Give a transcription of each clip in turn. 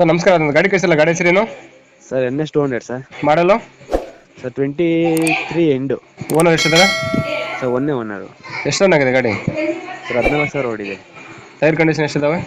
Sir ನಮಸ್ಕಾರ. ಅದೊಂದು ಗಾಡಿ ಕಳಿಸಿಲ್ಲ. ಗಾಡಿ ಹೆಸರೇನು sir N S two hundred sir. ಮಾಡಲು? ಸರ್ ಟ್ವೆಂಟಿ ತ್ರೀ ಎಂಡು. ಓನರ್ ಎಷ್ಟಿದ್ದಾರೆ? ಸರ್ ಒನ್ನೇ ಓನರು. ಎಷ್ಟು ರನ್ ಆಗಿದೆ ಗಾಡಿ? ಸರ್ ಹದಿನಾಲ್ಕು ಸಾವಿರ ಓಡಿದೆ. ಟೈರ್ ಕಂಡೀಷನ್ ಎಷ್ಟಿದಾವೆ?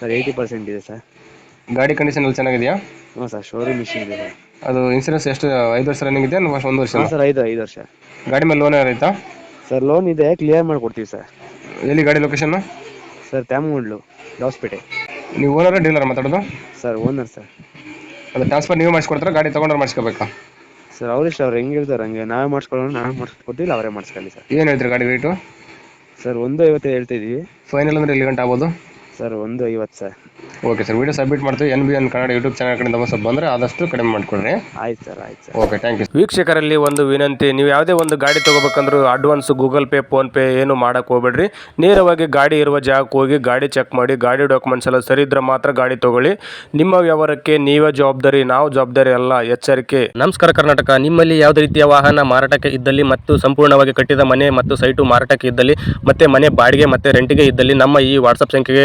ಸರ್ ಏಯ್ಟಿ ಪರ್ಸೆಂಟ್ ಇದೆ ಸರ್. ಗಾಡಿ ಕಂಡೀಷನ್ ಎಲ್ಲ ಚೆನ್ನಾಗಿದೆಯಾ? ಹ್ಞೂ ಸರ್ ಶೋರೂಮ್ ಮಿಷಿನ್ ಇದೆ ಸರ್. ಅದು ಇನ್ಸೂರೆನ್ಸ್ ಎಷ್ಟು ಐದು ವರ್ಷ ರನ್ನಿಂಗ್ ಇದೆಯಾ ಫಸ್ಟ್ ಒಂದು ವರ್ಷ ಸರ್ ಐದು ಐದು ವರ್ಷ. ಗಾಡಿ ಮೇಲೆ ಲೋನ್ ಆಯ್ತಾ ಸರ್ ಲೋನ್ ಇದೆ ಕ್ಲಿಯರ್ ಮಾಡಿಕೊಡ್ತೀವಿ ಸರ್. ಎಲ್ಲಿ ಗಾಡಿ ಲೊಕೇಶನ್ ಸರ್ ತ್ಯಾಮಗುಂಡ್ಲು ದಾವಸ್ಪೇಟೆ ನೀವು ಓನರ್ ಡೀಲರ್ ಮಾತಾಡೋದು? Sir owner sir. ಅದು ಟ್ರಾನ್ಸ್ಫರ್ ನೀವು ಮಾಡಿಸ್ಕೊಡ್ತಾರೆ ಗಾಡಿ ತೊಗೊಂಡ್ರೆ ಮಾಡಿಸ್ಕೋಬೇಕಾ? ಸರ್ ಅವ್ರಿಷ್ಟ ಅವ್ರು ಹೆಂಗೆ ಹೇಳ್ತಾರೆ ಹಂಗೆ. ನಾವೇ ಮಾಡಿಸ್ಕೊಳ್ಳೋಣ ನಾವೇ ಮಾಡಿಸ್ಕೊಡ್ತೀವಿ ಅವರೇ ಮಾಡಿಸ್ಕೊಳ್ಳಿ ಸರ್. ಏನು ಹೇಳ್ತೀರಿ ಗಾಡಿ ರೇಟು? ಸರ್ ಒಂದು ಐವತ್ತು ಹೇಳ್ತಾ ಇದೀವಿ ಫೈನಲ್ ಅಂದ್ರೆ ಎಲ್ಲಿ ಗಂಟೆ ಆಗ್ಬೋದು? ಸರ್ ಒಂದು ಐವತ್ತು sir. Okay sir video submit ಮಾಡ್ತೀವಿ. N B N Kannada YouTube channel ಕಡೆಯಿಂದ ಸ್ವಲ್ಪ ಬಂದರೆ ಆದಷ್ಟು ಕಡಿಮೆ ಮಾಡಿಕೊಡ್ರಿ. ಆಯ್ತು ಸರ್ ಆಯ್ತು ಸರ್. ಓಕೆ ಥ್ಯಾಂಕ್ ಯು ವೀಕ್ಷಕರಲ್ಲಿ ಒಂದು ವಿನಂತಿ ನೀವು ಯಾವುದೇ ಒಂದು ಗಾಡಿ ತೊಗೋಬೇಕಂದ್ರೂ ಅಡ್ವಾನ್ಸ್ ಗೂಗಲ್ ಪೇ ಫೋನ್ಪೇ ಏನು ಮಾಡೋಕ್ಕೆ ಹೋಗ್ಬೇಡ್ರಿ. ನೇರವಾಗಿ ಗಾಡಿ ಇರುವ ಜಾಗಕ್ಕೆ ಹೋಗಿ ಗಾಡಿ ಚೆಕ್ ಮಾಡಿ ಗಾಡಿ ಡಾಕ್ಯುಮೆಂಟ್ಸ್ ಎಲ್ಲ ಸರಿ ಇದ್ರೆ ಮಾತ್ರ ಗಾಡಿ ತೊಗೊಳ್ಳಿ. ನಿಮ್ಮ ವ್ಯವಹಾರಕ್ಕೆ ನೀವೇ ಜವಾಬ್ದಾರಿ ನಾವು ಜವಾಬ್ದಾರಿ ಅಲ್ಲ ಎಚ್ಚರಿಕೆ. ನಮಸ್ಕಾರ ಕರ್ನಾಟಕ. ನಿಮ್ಮಲ್ಲಿ ಯಾವುದೇ ರೀತಿಯ ವಾಹನ ಮಾರಾಟಕ್ಕೆ ಇದ್ದಲ್ಲಿ ಮತ್ತು ಸಂಪೂರ್ಣವಾಗಿ ಕಟ್ಟಿದ ಮನೆ ಮತ್ತು ಸೈಟು ಮಾರಾಟಕ್ಕೆ ಇದ್ದಲ್ಲಿ ಮತ್ತೆ ಮನೆ ಬಾಡಿಗೆ ಮತ್ತೆ ರೆಂಟಿಗೆ ಇದ್ದಲ್ಲಿ ನಮ್ಮ ಈ ವಾಟ್ಸಪ್ ಸಂಖ್ಯೆಗೆ